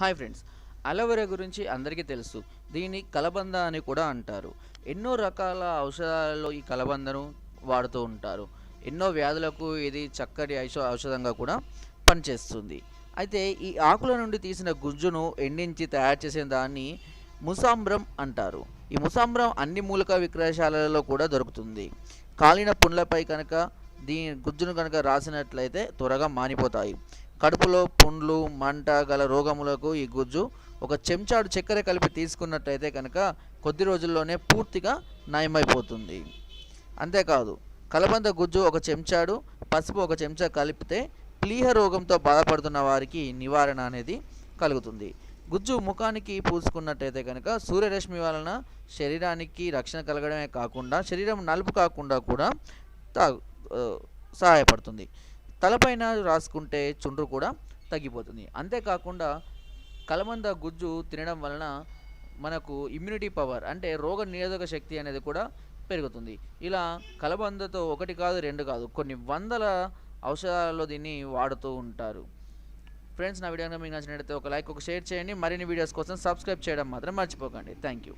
Hi friends aloe vera గురించి అందరికీ తెలుసు. దీన్ని కలబంద అని కూడా అంటారు. ఎన్నో రకాల ఔషధాలలో ఈ కలబందను వాడుతూ ఉంటారు. ఎన్నో వ్యాధులకు ఇది చక్కటి ఔష ఔషధంగా కూడా పనిచేస్తుంది. అయితే ఈ ఆకుల నుండి తీసిన గుజ్జును ఎండించి తయారు చేసిన దాన్ని ముసాంబ్రం అంటారు. ఈ ముసాంబ్రం అన్ని మూలిక విక్రయశాలలో కూడా దొరుకుతుంది. కాలిన పుండ్లపై కనుక దీని గుజ్జును కనుక రాసినట్లయితే త్వరగా మానిపోతాయి. కడుపులో పుండ్లు మంట గల రోగములకు ఈ గుజ్జు ఒక చెంచాడు చక్కెర కలిపి తీసుకున్నట్టయితే కనుక కొద్ది రోజుల్లోనే పూర్తిగా నయమైపోతుంది. అంతేకాదు కలబంద గుజ్జు ఒక చెంచాడు పసుపు ఒక చెంచా కలిపితే ప్లీహ రోగంతో బాధపడుతున్న వారికి నివారణ అనేది కలుగుతుంది. గుజ్జు ముఖానికి పూసుకున్నట్టయితే కనుక సూర్యరశ్మి వలన శరీరానికి రక్షణ కలగడమే కాకుండా శరీరం నలుపు కాకుండా కూడా తా సహాయపడుతుంది. తలపైన రాసుకుంటే చుండ్రు కూడా తగ్గిపోతుంది. అంతేకాకుండా కలబంద గుజ్జు తినడం వలన మనకు ఇమ్యూనిటీ పవర్ అంటే రోగ నిరోధక శక్తి అనేది కూడా పెరుగుతుంది. ఇలా కలబందతో ఒకటి కాదు రెండు కాదు కొన్ని వందల ఔషధాలలో దీన్ని వాడుతూ ఉంటారు. ఫ్రెండ్స్ నా వీడియో మీకు నచ్చినట్లయితే ఒక లైక్ ఒక షేర్ చేయండి. మరిన్ని వీడియోస్ కోసం సబ్స్క్రైబ్ చేయడం మాత్రం మర్చిపోకండి. Thank you